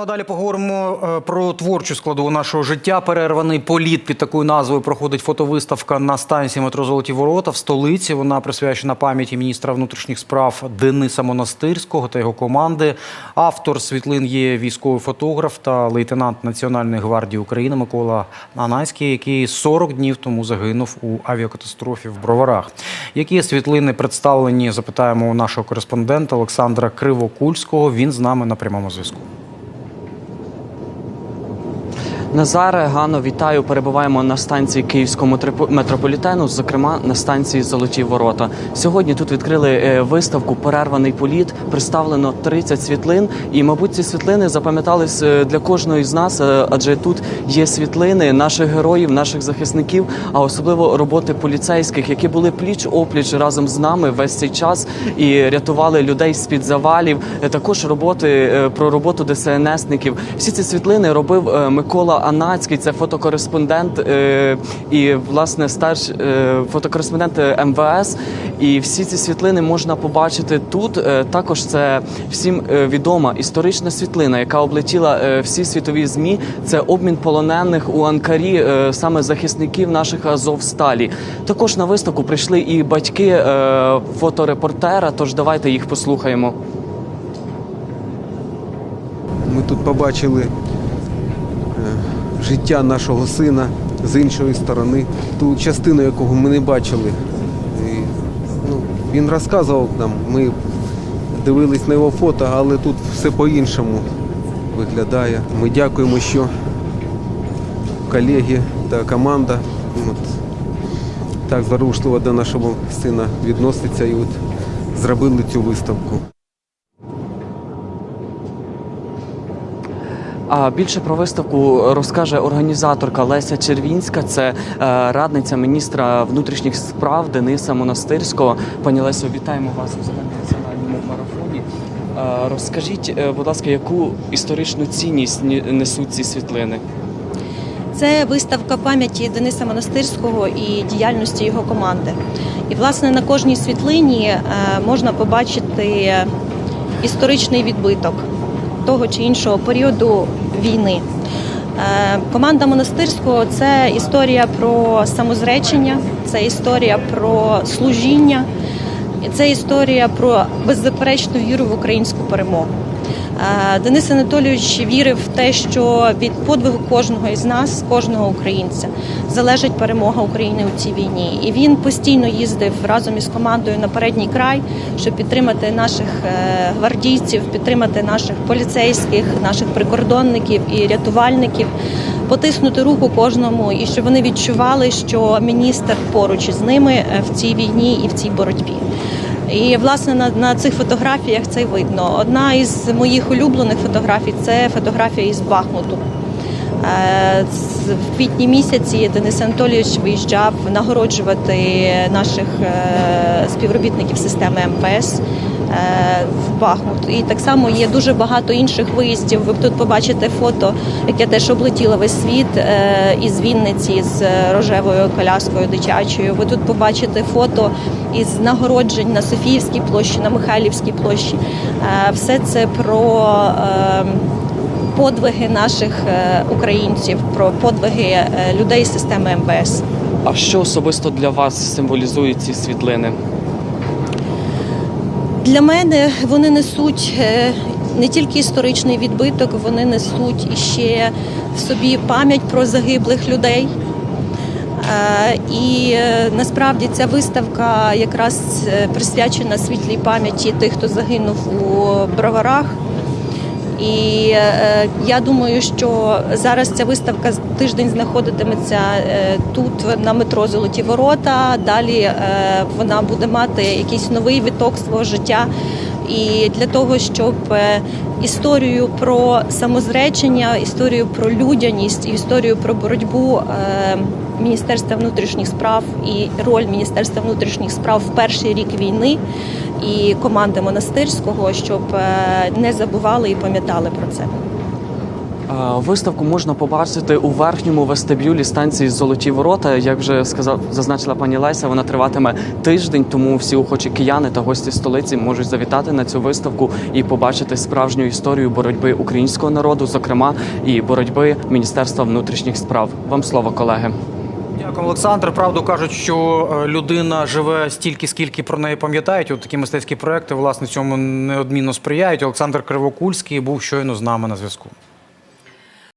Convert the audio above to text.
Ну, а далі поговоримо е, про творчу складову нашого життя. Перерваний політ під такою назвою проходить фотовиставка на станції метро Золоті Ворота в столиці. Вона присвячена пам'яті міністра внутрішніх справ Дениса Монастирського та його команди. Автор світлин є військовий фотограф та лейтенант Національної гвардії України Микола Нанайський, який 40 днів тому загинув у авіакатастрофі в Броварах. Які світлини представлені? Запитаємо у нашого кореспондента Олександра Кривокульського. Він з нами на прямому зв'язку. Назаре Гано, вітаю. Перебуваємо на станції Київського метрополітену, зокрема на станції Золоті Ворота. Сьогодні тут відкрили е, виставку Перерваний політ. Представлено 30 світлин. І, мабуть, ці світлини запам'ятались е, для кожного з нас, е, адже тут є світлини наших героїв, наших захисників, а особливо роботи поліцейських, які були пліч опліч разом з нами весь цей час і рятували людей з під завалів. Також роботи про роботу ДСНСників. Всі ці світлини робив Микола Анацький, це фотокореспондент е, і власне старш е, фотокореспондент е, МВС. І всі ці світлини можна побачити тут. Також це всім відома історична світлина, яка облетіла всі світові змі. Це обмін полонених у Анкарі, саме захисників наших Азовсталі. Також на виставку прийшли і батьки фоторепортера. Тож давайте їх послухаємо. Ми тут побачили життя нашого сина з іншої сторони, ту частину, якого ми не бачили. І, ну, він розказував нам, ми дивились на його фото, але тут все по-іншому виглядає. Ми дякуємо, що колеги та команда от, так зворушливо до нашого сина відноситься і от зробили цю виставку. А більше про виставку розкаже організаторка Леся Червінська. Це е, радниця міністра внутрішніх справ Дениса Монастирського. Пані Лесю, вітаємо вас у загальнонаціональному марафоні. Е, розкажіть, е, будь ласка, яку історичну цінність несуть ці світлини? Це виставка пам'яті Дениса Монастирського і діяльності його команди. І, власне, на кожній світлині можна побачити історичний відбиток того чи іншого періоду війни. Е, Команда монастирського це історія про самозречення, це історія про служіння, це історія про беззаперечну віру в українську перемогу. Е, Денис Анатолійович вірив в те, що від подвигу кожного із нас, кожного українця, залежить перемога України у цій війні. І він постійно їздив разом із командою на передній край, щоб підтримати наших е, гвардійців, підтримати наших поліцейських, наших прикордонників і рятувальників. Потиснути руку кожному, і щоб вони відчували, що міністр поруч із ними е, в цій війні і в цій боротьбі. І власне на, на цих фотографіях це видно. Одна із моїх улюблених фотографій це фотографія із Бахмуту. Е, В квітні місяці Денис Анатолійович виїжджав нагороджувати наших е, співробітників системи МВС е, в Бахмут. І так само є дуже багато інших виїздів. Ви тут побачите фото, яке теж облетіло весь світ е, із Вінниці з рожевою коляскою дитячою. Ви тут побачите фото із нагороджень на Софіївській площі, на Михайлівській площі. Е, Все це про е, подвиги наших е, українців, про подвиги е, людей системи МВС. А що особисто для вас символізують ці світлини? Для мене вони несуть е, не тільки історичний відбиток, вони несуть іще в собі пам'ять про загиблих людей. Е, І е, насправді ця виставка якраз присвячена світлій пам'яті тих, хто загинув у броварах. І е, я думаю, що зараз ця виставка тиждень знаходитиметься е, тут на метро Золоті Ворота. Далі е, вона буде мати якийсь новий виток свого життя. І для того, щоб історію про самозречення, історію про людяність, історію про боротьбу Міністерства внутрішніх справ і роль Міністерства внутрішніх справ в перший рік війни і команди монастирського, щоб е, не забували і пам'ятали про це. Виставку можна побачити у верхньому вестибюлі станції Золоті Ворота. Як вже сказав, зазначила пані Леся, вона триватиме тиждень, тому всі охочі кияни та гості столиці можуть завітати на цю виставку і побачити справжню історію боротьби українського народу, зокрема і боротьби Міністерства внутрішніх справ. Вам слово, колеги. Дякую, Олександр. Правду кажуть, що е, людина живе стільки, скільки про неї пам'ятають. От такі мистецькі проекти власне цьому неодмінно сприяють. Олександр Кривокульський був щойно з нами на зв'язку.